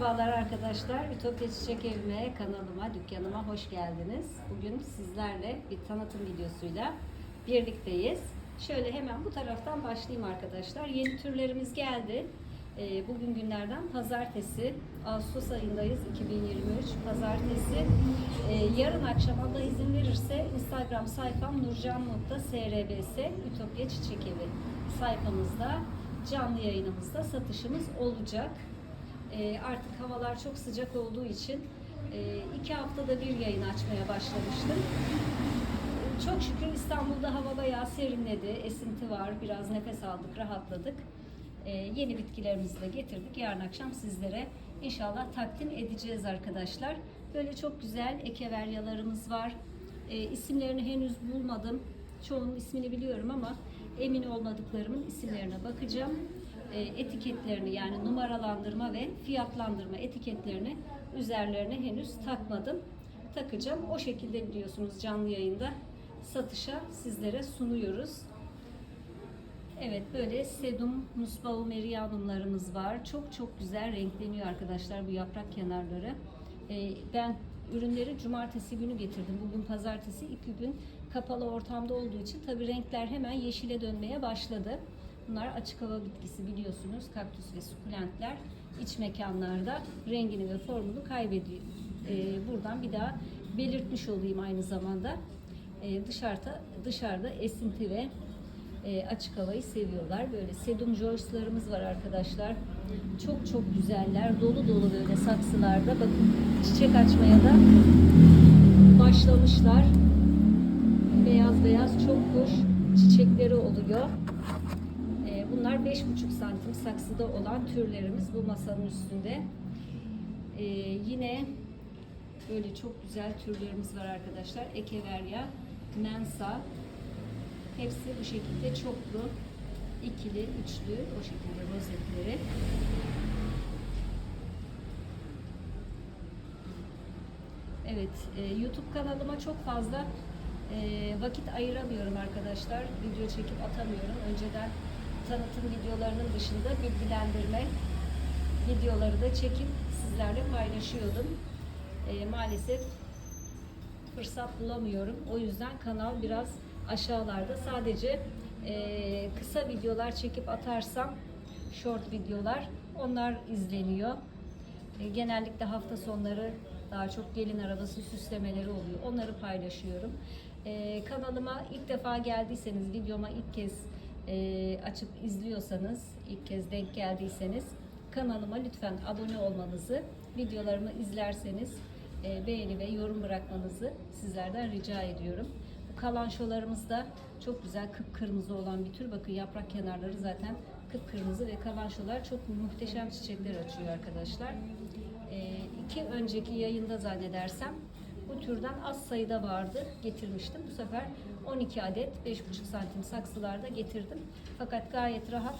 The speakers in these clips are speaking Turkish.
Merhabalar arkadaşlar. Ütopya Çiçek Evime, kanalıma, dükkanıma hoş geldiniz. Bugün sizlerle bir tanıtım videosuyla birlikteyiz. Şöyle hemen bu taraftan başlayayım arkadaşlar. Yeni türlerimiz geldi. Ee, Bugün günlerden pazartesi, Ağustos ayındayız 2023 pazartesi. Ee, Yarın akşam Allah izin verirse Instagram sayfam nurcan.srbs Ütopya Çiçek Evi sayfamızda canlı yayınımızda satışımız olacak. Ee, artık havalar çok sıcak olduğu için e, iki haftada bir yayın açmaya başlamıştım. Çok şükür İstanbul'da hava bayağı serinledi, esinti var, biraz nefes aldık, rahatladık. Ee, yeni bitkilerimizi de getirdik. Yarın akşam sizlere inşallah takdim edeceğiz arkadaşlar. Böyle çok güzel ekeveryalarımız var. Ee, isimlerini henüz bulmadım. Çoğunun ismini biliyorum ama emin olmadıklarımın isimlerine bakacağım. Ee, etiketlerini yani numaralandırma ve fiyatlandırma etiketlerini üzerlerine henüz takmadım. Takacağım. O şekilde biliyorsunuz canlı yayında satışa sizlere sunuyoruz. Evet böyle sedum musbau merianumlarımız var. Çok çok güzel renkleniyor arkadaşlar bu yaprak kenarları. Ee, ben ürünleri cumartesi günü getirdim. Bugün pazartesi iki gün kapalı ortamda olduğu için tabii renkler hemen yeşile dönmeye başladı. Bunlar açık hava bitkisi biliyorsunuz. Kaktüs ve sukulentler iç mekanlarda rengini ve formunu kaybediyor. Ee, buradan bir daha belirtmiş olayım aynı zamanda. Ee, dışarıda dışarıda esinti ve e, açık havayı seviyorlar. Böyle sedum joyslarımız var arkadaşlar. Çok çok güzeller. Dolu dolu böyle saksılarda. Bakın çiçek açmaya da başlamışlar. Beyaz beyaz çok hoş çiçekleri oluyor. Bunlar 5,5 santim saksıda olan türlerimiz bu masanın üstünde. E, yine böyle çok güzel türlerimiz var arkadaşlar. Ekeverya, mensa, Hepsi bu şekilde çoklu, ikili, üçlü o şekilde rozetleri. Evet, e, YouTube kanalıma çok fazla e, vakit ayıramıyorum arkadaşlar. Video çekip atamıyorum. Önceden tanıtım videolarının dışında bilgilendirme videoları da çekip sizlerle paylaşıyordum. E, maalesef fırsat bulamıyorum. O yüzden kanal biraz aşağılarda sadece e, kısa videolar çekip atarsam short videolar onlar izleniyor. E, genellikle hafta sonları daha çok gelin arabası süslemeleri oluyor. Onları paylaşıyorum. E, kanalıma ilk defa geldiyseniz, videoma ilk kez e, açıp izliyorsanız, ilk kez denk geldiyseniz kanalıma lütfen abone olmanızı, videolarımı izlerseniz e, beğeni ve yorum bırakmanızı sizlerden rica ediyorum. Bu kalançolarımız da çok güzel kıpkırmızı olan bir tür. Bakın yaprak kenarları zaten kıpkırmızı ve kalançolar çok muhteşem çiçekler açıyor arkadaşlar. E, iki önceki yayında zannedersem bu türden az sayıda vardı. Getirmiştim. Bu sefer 12 adet 5,5 santim saksılarda getirdim. Fakat gayet rahat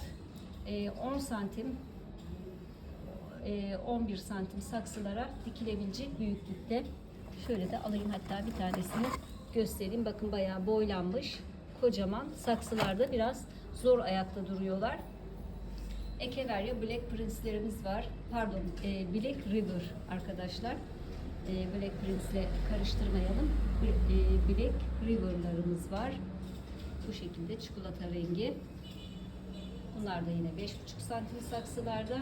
e, 10 santim e, 11 santim saksılara dikilebilecek büyüklükte. Şöyle de alayım hatta bir tanesini göstereyim. Bakın bayağı boylanmış. Kocaman saksılarda biraz zor ayakta duruyorlar. Ekeverya Black Prince'lerimiz var. Pardon, e, Black River arkadaşlar. E, Black Prince'le karıştırmayalım. E, Black River'larımız var. Bu şekilde çikolata rengi. Bunlar da yine 5,5 santim saksılarda.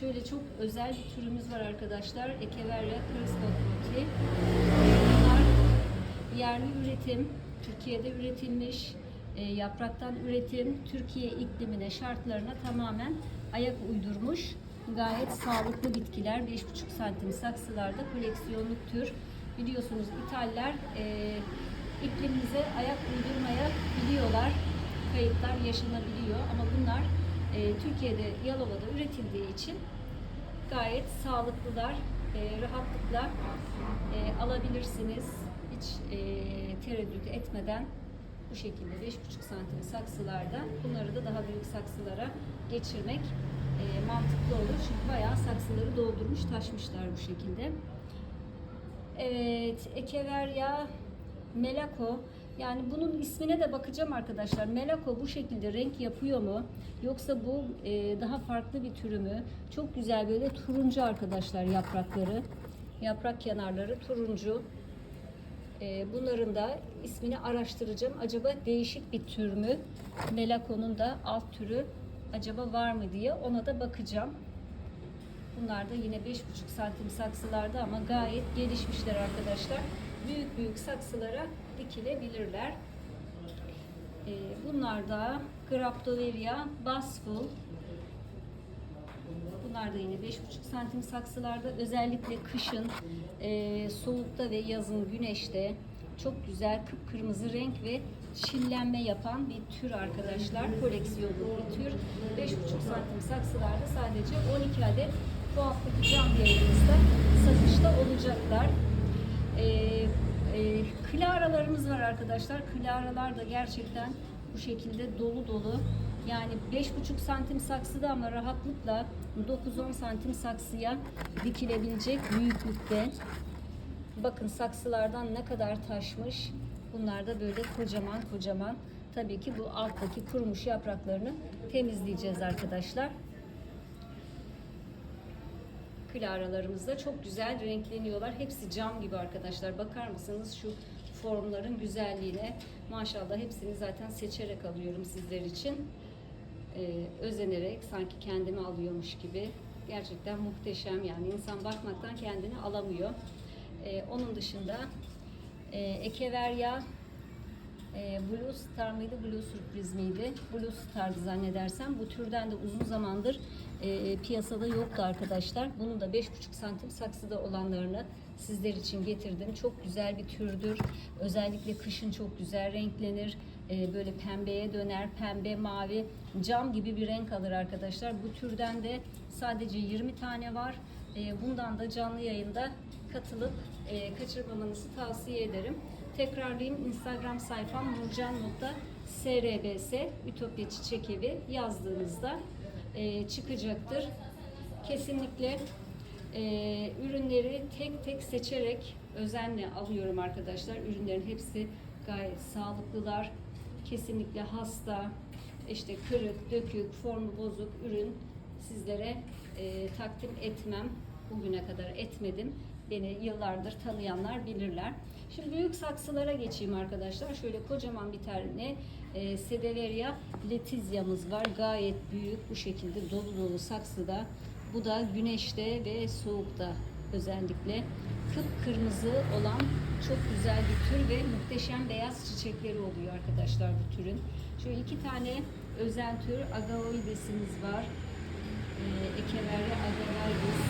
Şöyle çok özel bir türümüz var arkadaşlar. Ekeverya Crispotroti. Bunlar yerli üretim, Türkiye'de üretilmiş, e, yapraktan üretim, Türkiye iklimine, şartlarına tamamen ayak uydurmuş. Gayet sağlıklı bitkiler. 5,5 santim saksılarda koleksiyonluk tür. Biliyorsunuz İtaller e, iklimimize ayak uydurmaya biliyorlar. Kayıtlar yaşanabiliyor ama bunlar e, Türkiye'de Yalova'da üretildiği için gayet sağlıklılar. E, rahatlıkla e, alabilirsiniz. Hiç e, tereddüt etmeden bu şekilde 5,5 santim saksılarda bunları da daha büyük saksılara geçirmek e, mantıklı olur. Çünkü bayağı saksıları doldurmuş taşmışlar bu şekilde. Evet, Ekeverya Melako Yani bunun ismine de bakacağım arkadaşlar. Melako bu şekilde renk yapıyor mu? Yoksa bu e, daha farklı bir türü mü? Çok güzel böyle turuncu arkadaşlar yaprakları. Yaprak kenarları turuncu. E, bunların da ismini araştıracağım. Acaba değişik bir tür mü? Melako'nun da alt türü acaba var mı diye ona da bakacağım. Bunlar da yine 5,5 santim saksılarda ama gayet gelişmişler arkadaşlar. Büyük büyük saksılara dikilebilirler. Ee, bunlar da Graptoveria Basful. Bunlar da yine 5,5 santim saksılarda. Özellikle kışın, e, soğukta ve yazın güneşte çok güzel kıpkırmızı renk ve çillenme yapan bir tür arkadaşlar. Koleksiyonlu bir tür. 5,5 santim saksılarda sadece 12 adet bu haftaki cam yayınımızda satışta olacaklar. Ee, e, klaralarımız var arkadaşlar. Klaralar da gerçekten bu şekilde dolu dolu. Yani 5,5 santim saksıda ama rahatlıkla 9-10 santim saksıya dikilebilecek büyüklükte. Bakın saksılardan ne kadar taşmış. Bunlar da böyle kocaman kocaman. Tabii ki bu alttaki kurumuş yapraklarını temizleyeceğiz arkadaşlar. Klaralarımız da çok güzel renkleniyorlar. Hepsi cam gibi arkadaşlar. Bakar mısınız şu formların güzelliğine? Maşallah hepsini zaten seçerek alıyorum sizler için. Ee, özenerek sanki kendimi alıyormuş gibi. Gerçekten muhteşem yani insan bakmaktan kendini alamıyor. Ee, onun dışında e, Ekeverya e, Blue Star mıydı, Blue Sürpriz miydi? Blue Star'dı zannedersem. Bu türden de uzun zamandır e, piyasada yoktu arkadaşlar. Bunun da 5,5 santim saksıda olanlarını sizler için getirdim. Çok güzel bir türdür. Özellikle kışın çok güzel renklenir. E, böyle pembeye döner. Pembe, mavi, cam gibi bir renk alır arkadaşlar. Bu türden de sadece 20 tane var. E, bundan da canlı yayında katılıp e, kaçırmamanızı tavsiye ederim. Tekrarlayayım Instagram sayfam nurcan.srbs Ütopya Çiçek Evi yazdığınızda e, çıkacaktır. Kesinlikle ürünleri tek tek seçerek özenle alıyorum arkadaşlar. Ürünlerin hepsi gayet sağlıklılar. Kesinlikle hasta, işte kırık, dökük, formu bozuk ürün sizlere e, takdim etmem. Bugüne kadar etmedim. Beni yıllardır tanıyanlar bilirler. Şimdi büyük saksılara geçeyim arkadaşlar. Şöyle kocaman bir tane e, Sedeveria letizyamız var. Gayet büyük bu şekilde dolu dolu saksıda. Bu da güneşte ve soğukta özellikle kıpkırmızı olan çok güzel bir tür ve muhteşem beyaz çiçekleri oluyor arkadaşlar bu türün. Şöyle iki tane özel tür agaoidesimiz var. E, Ekeverya agaoides.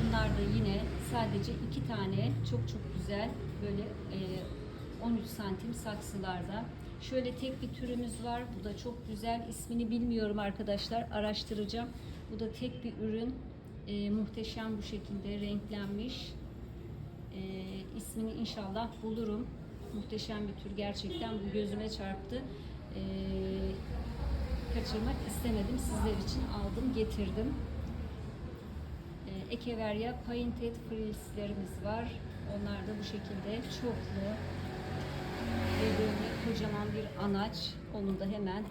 Bunlar da yine sadece iki tane çok çok güzel böyle e, 13 santim saksılarda. Şöyle tek bir türümüz var. Bu da çok güzel. İsmini bilmiyorum arkadaşlar. Araştıracağım. Bu da tek bir ürün. E, muhteşem bu şekilde renklenmiş. E, ismini inşallah bulurum. Muhteşem bir tür gerçekten. Bu gözüme çarptı. E, kaçırmak istemedim. Sizler için aldım, getirdim. E, Ekeverya Painted Frills'lerimiz var. Onlar da bu şekilde çoklu ve böyle kocaman bir anaç. Onu da hemen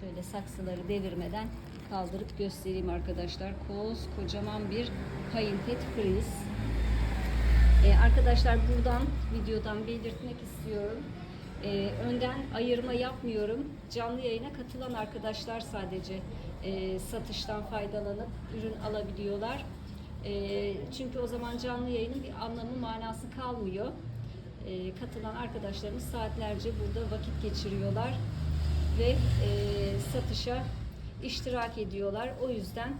şöyle saksıları devirmeden kaldırıp göstereyim arkadaşlar. Koz kocaman bir Painted Frills. E, arkadaşlar buradan videodan belirtmek istiyorum. E, önden ayırma yapmıyorum. Canlı yayına katılan arkadaşlar sadece e, satıştan faydalanıp ürün alabiliyorlar. E, çünkü o zaman canlı yayının bir anlamı manası kalmıyor. E, katılan arkadaşlarımız saatlerce burada vakit geçiriyorlar ve e, satışa iştirak ediyorlar. O yüzden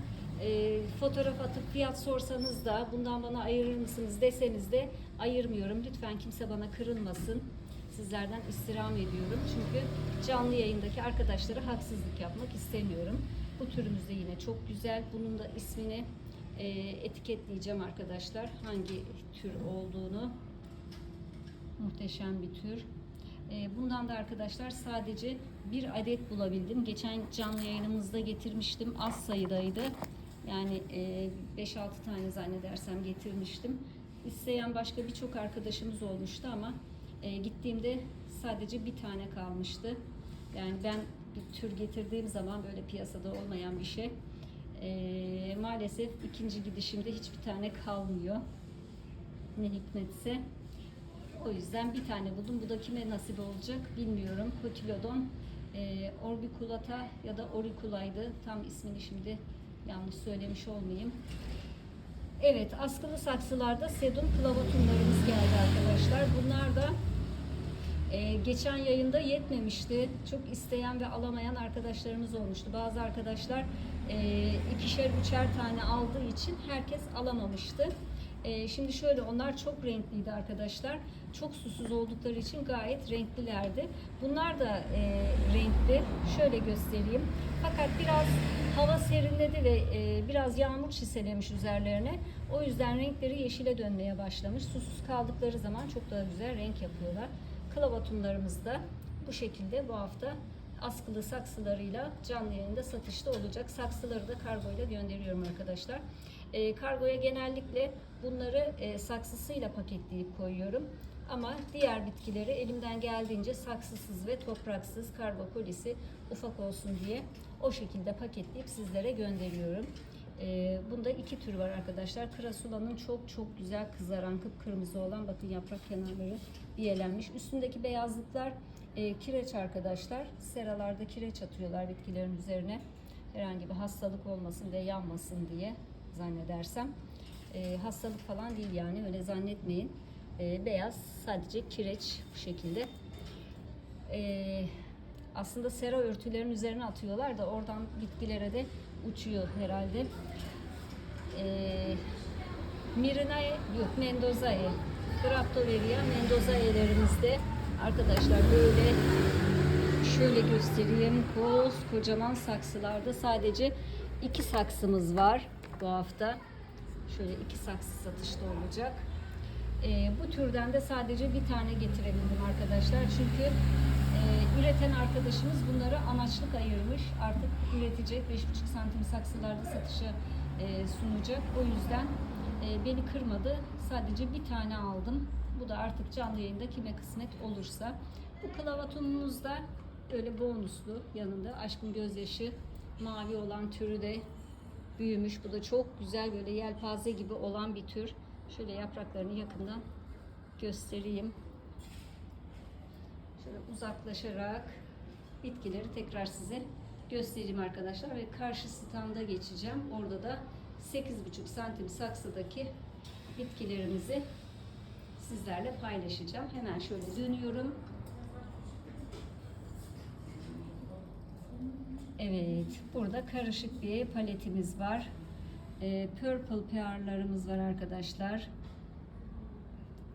e, fotoğraf atıp fiyat sorsanız da bundan bana ayırır mısınız deseniz de ayırmıyorum. Lütfen kimse bana kırılmasın. Sizlerden istirham ediyorum. Çünkü canlı yayındaki arkadaşlara haksızlık yapmak istemiyorum. Bu türümüz de yine çok güzel. Bunun da ismini e, etiketleyeceğim arkadaşlar. Hangi tür olduğunu. Muhteşem bir tür. E, bundan da arkadaşlar sadece bir adet bulabildim. Geçen canlı yayınımızda getirmiştim. Az sayıdaydı. Yani e, 5-6 tane zannedersem getirmiştim. İsteyen başka birçok arkadaşımız olmuştu ama e, gittiğimde sadece bir tane kalmıştı. Yani ben bir tür getirdiğim zaman böyle piyasada olmayan bir şey. Ee, maalesef ikinci gidişimde hiçbir tane kalmıyor. Ne hikmetse. O yüzden bir tane buldum. Bu da kime nasip olacak bilmiyorum. Cotyledon e, orbiculata ya da auriculaydı. Tam ismini şimdi yanlış söylemiş olmayayım. Evet, askılı saksılarda sedum klavotumlarımız geldi arkadaşlar. Bunlar da e, geçen yayında yetmemişti. Çok isteyen ve alamayan arkadaşlarımız olmuştu. Bazı arkadaşlar e, ikişer üçer tane aldığı için herkes alamamıştı. E, şimdi şöyle onlar çok renkliydi arkadaşlar. Çok susuz oldukları için gayet renklilerdi. Bunlar da e, renkli. Şöyle göstereyim. Fakat biraz hava serinledi ve e, biraz yağmur çiselemiş üzerlerine. O yüzden renkleri yeşile dönmeye başlamış. Susuz kaldıkları zaman çok daha güzel renk yapıyorlar. Klavatumlarımız da bu şekilde bu hafta askılı saksılarıyla canlı yayında satışta olacak. Saksıları da kargoyla gönderiyorum arkadaşlar. E, kargoya genellikle bunları e, saksısıyla paketleyip koyuyorum. Ama diğer bitkileri elimden geldiğince saksısız ve topraksız kargo kolisi ufak olsun diye o şekilde paketleyip sizlere gönderiyorum. Ee, bunda iki tür var arkadaşlar. Krasulanın çok çok güzel kızaran kıpkırmızı olan bakın yaprak kenarları biyelenmiş. Üstündeki beyazlıklar e, kireç arkadaşlar. Seralarda kireç atıyorlar bitkilerin üzerine. Herhangi bir hastalık olmasın ve yanmasın diye zannedersem. E, hastalık falan değil yani öyle zannetmeyin. E, beyaz sadece kireç bu şekilde. E, aslında sera örtülerin üzerine atıyorlar da oradan bitkilere de uçuyor herhalde. E, Mirinae yok Mendozae. Graptoveria Mendozae'lerimizde arkadaşlar böyle şöyle göstereyim. Kocaman saksılarda sadece iki saksımız var bu hafta. Şöyle iki saksı satışta olacak. Ee, bu türden de sadece bir tane getirebildim arkadaşlar. Çünkü üreten arkadaşımız bunları amaçlık ayırmış. Artık üretecek 5,5 santim saksılarda satışa e, sunacak. O yüzden e, beni kırmadı. Sadece bir tane aldım. Bu da artık canlı yayında kime kısmet olursa. Bu klavatumumuz da öyle bonuslu yanında. Aşkın gözyaşı mavi olan türü de büyümüş. Bu da çok güzel böyle yelpaze gibi olan bir tür. Şöyle yapraklarını yakından göstereyim. Şöyle uzaklaşarak bitkileri tekrar size göstereyim arkadaşlar ve karşı standa geçeceğim. Orada da 8,5 santim saksıdaki bitkilerimizi sizlerle paylaşacağım. Hemen şöyle dönüyorum. Evet, burada karışık bir paletimiz var. Ee, purple pearlarımız var arkadaşlar.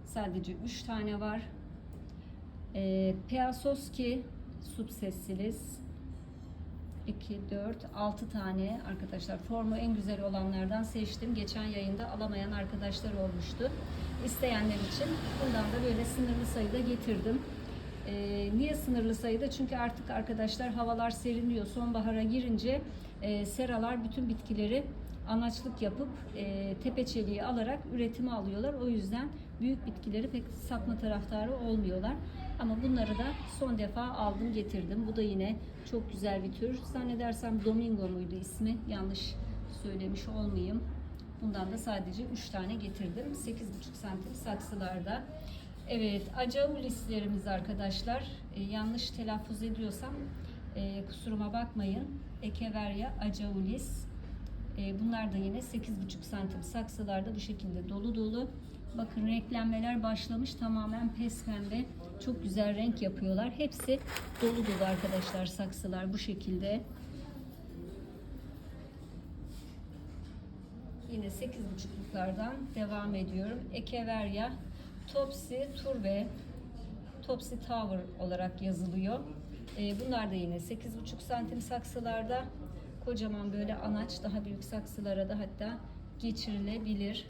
Sadece 3 tane var. Ee, Peasoski subsessilis 2, 4, 6 tane arkadaşlar. Formu en güzel olanlardan seçtim. Geçen yayında alamayan arkadaşlar olmuştu. İsteyenler için bundan da böyle sınırlı sayıda getirdim. Ee, niye sınırlı sayıda? Çünkü artık arkadaşlar havalar seriniyor. Sonbahara girince e, seralar bütün bitkileri anaçlık yapıp e, tepe alarak üretimi alıyorlar. O yüzden büyük bitkileri pek satma taraftarı olmuyorlar. Ama bunları da son defa aldım getirdim. Bu da yine çok güzel bir tür. Zannedersem Domingo muydu ismi? Yanlış söylemiş olmayayım. Bundan da sadece 3 tane getirdim. 8,5 santim saksılarda. Evet, acaulislerimiz arkadaşlar. E, yanlış telaffuz ediyorsam e, kusuruma bakmayın. Echeveria acaulis. E, bunlar da yine 8,5 santim saksılarda bu şekilde dolu dolu. Bakın renklenmeler başlamış tamamen pes pembe. Çok güzel renk yapıyorlar. Hepsi dolu dolu arkadaşlar saksılar bu şekilde. Yine 8,5'luklardan devam ediyorum. Echeveria Topsy Turbe Topsy Tower olarak yazılıyor. E, bunlar da yine 8,5 santim saksılarda. Kocaman böyle anaç daha büyük saksılara da hatta geçirilebilir.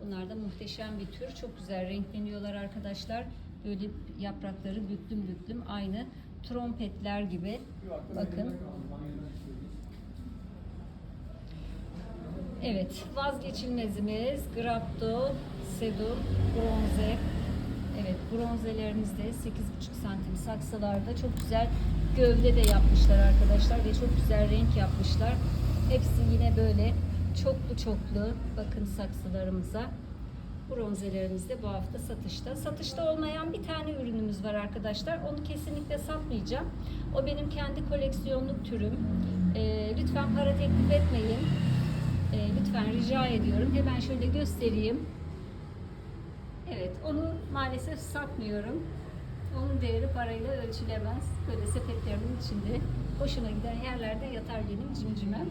Bunlar da muhteşem bir tür. Çok güzel renkleniyorlar arkadaşlar. Böyle yaprakları büklüm büklüm aynı trompetler gibi. Bakın. Evet, vazgeçilmezimiz Grapto, Sedum, Bronze. Evet, bronzelerimiz de 8,5 santim saksılarda çok güzel gövde de yapmışlar arkadaşlar ve çok güzel renk yapmışlar. Hepsi yine böyle çoklu çoklu bakın saksılarımıza. Bronzelerimiz de bu hafta satışta. Satışta olmayan bir tane ürünümüz var arkadaşlar. Onu kesinlikle satmayacağım. O benim kendi koleksiyonluk türüm. Ee, lütfen para teklif etmeyin. Ee, lütfen rica ediyorum. Hemen şöyle göstereyim. Evet, onu maalesef satmıyorum. Onun değeri parayla ölçülemez. Böyle sepetlerimin içinde hoşuna giden yerlerde yatar benim cimcimem.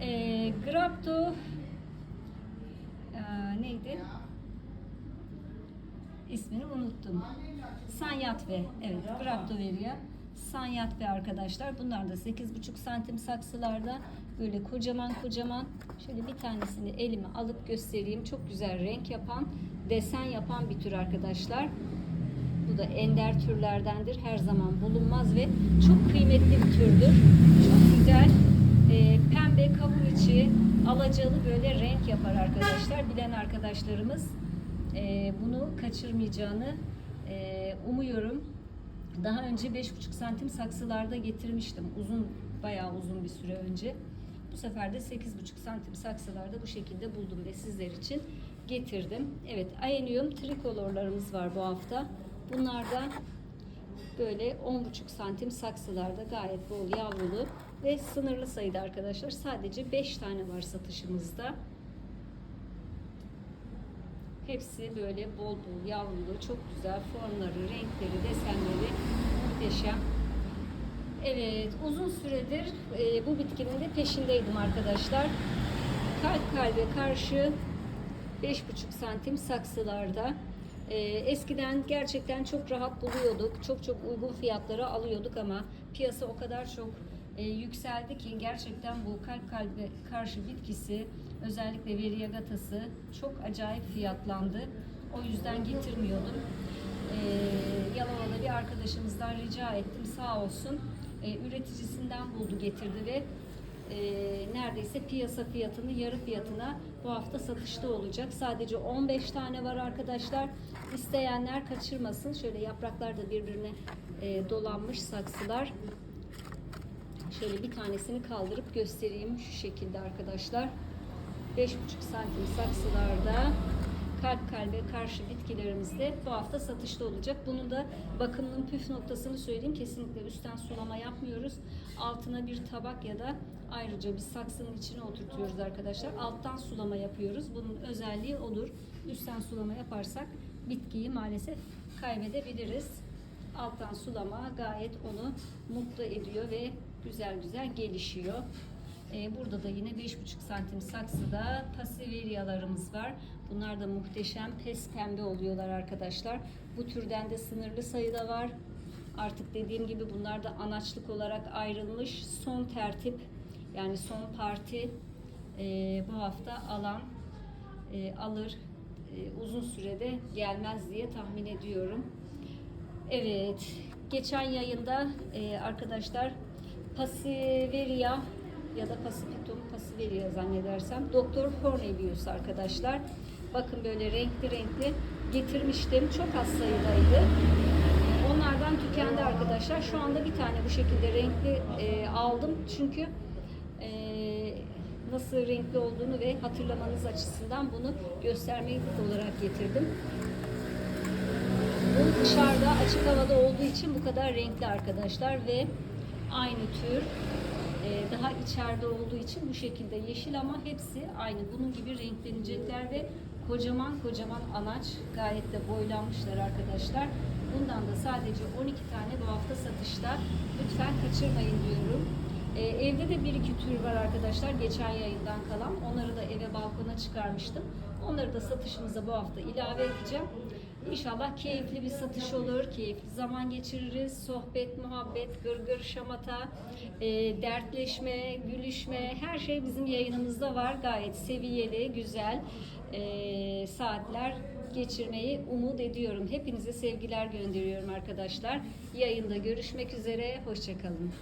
Ee, Grapto Aa, neydi? İsmini unuttum. Sanyat ve evet Grapto veriyor. Sanyat ve arkadaşlar bunlar da 8,5 santim saksılarda böyle kocaman kocaman şöyle bir tanesini elime alıp göstereyim. Çok güzel renk yapan, desen yapan bir tür arkadaşlar. Bu da ender türlerdendir. Her zaman bulunmaz ve çok kıymetli bir türdür. Çok güzel e, pembe kavun içi alacalı böyle renk yapar arkadaşlar. Bilen arkadaşlarımız e, bunu kaçırmayacağını e, umuyorum. Daha önce 5,5 santim saksılarda getirmiştim. Uzun, bayağı uzun bir süre önce. Bu sefer de 8,5 santim saksılarda bu şekilde buldum ve sizler için getirdim. Evet, Aenium trikolorlarımız var bu hafta. Bunlar da böyle 10,5 santim saksılarda gayet bol yavrulu ve sınırlı sayıda arkadaşlar. Sadece 5 tane var satışımızda. Hepsi böyle bol bol yavrulu, çok güzel formları, renkleri, desenleri muhteşem. Evet, uzun süredir e, bu bitkinin de peşindeydim arkadaşlar. Kalp kalbe karşı 5,5 santim saksılarda. E, eskiden gerçekten çok rahat buluyorduk. Çok çok uygun fiyatlara alıyorduk ama piyasa o kadar çok e, yükseldi ki gerçekten bu kalp kalbe karşı bitkisi özellikle variegatası çok acayip fiyatlandı. O yüzden getirmiyordum. E, Yalova'da bir arkadaşımızdan rica ettim sağ olsun. E, üreticisinden buldu getirdi ve e, neredeyse piyasa fiyatını yarı fiyatına bu hafta satışta olacak. Sadece 15 tane var arkadaşlar. İsteyenler kaçırmasın. Şöyle yapraklar da birbirine e, dolanmış saksılar. Şöyle bir tanesini kaldırıp göstereyim şu şekilde arkadaşlar. 5,5 santim saksılarda kalp kalbe karşı bitkilerimizde bu hafta satışta olacak. Bunun da bakımının püf noktasını söyleyeyim. Kesinlikle üstten sulama yapmıyoruz. Altına bir tabak ya da ayrıca bir saksının içine oturtuyoruz arkadaşlar. Alttan sulama yapıyoruz. Bunun özelliği odur. Üstten sulama yaparsak bitkiyi maalesef kaybedebiliriz. Alttan sulama gayet onu mutlu ediyor ve güzel güzel gelişiyor. Ee, burada da yine 5,5 santim saksıda pasiveriyalarımız var. Bunlar da muhteşem pes pembe oluyorlar arkadaşlar. Bu türden de sınırlı sayıda var. Artık dediğim gibi bunlar da anaçlık olarak ayrılmış. Son tertip yani son parti e, bu hafta alan e, alır. E, uzun sürede gelmez diye tahmin ediyorum. Evet, geçen yayında e, arkadaşlar Pasiveria ya da Pasipitum Pasiveria zannedersem Doktor Hornebius arkadaşlar. Bakın böyle renkli renkli getirmiştim. Çok az sayıdaydı. Onlardan tükendi arkadaşlar. Şu anda bir tane bu şekilde renkli e, aldım. Çünkü e, nasıl renkli olduğunu ve hatırlamanız açısından bunu göstermeyi olarak getirdim. Bu dışarıda açık havada olduğu için bu kadar renkli arkadaşlar ve aynı tür daha içeride olduğu için bu şekilde yeşil ama hepsi aynı bunun gibi renklenecekler ve kocaman kocaman anaç gayet de boylanmışlar arkadaşlar. Bundan da sadece 12 tane bu hafta satışta. Lütfen kaçırmayın diyorum. Ee, evde de bir iki tür var arkadaşlar geçen yayından kalan. Onları da eve balkona çıkarmıştım. Onları da satışımıza bu hafta ilave edeceğim. İnşallah keyifli bir satış olur, keyifli zaman geçiririz. Sohbet, muhabbet, gırgır, şamata, e, dertleşme, gülüşme her şey bizim yayınımızda var. Gayet seviyeli, güzel e, saatler geçirmeyi umut ediyorum. Hepinize sevgiler gönderiyorum arkadaşlar. Yayında görüşmek üzere, hoşçakalın.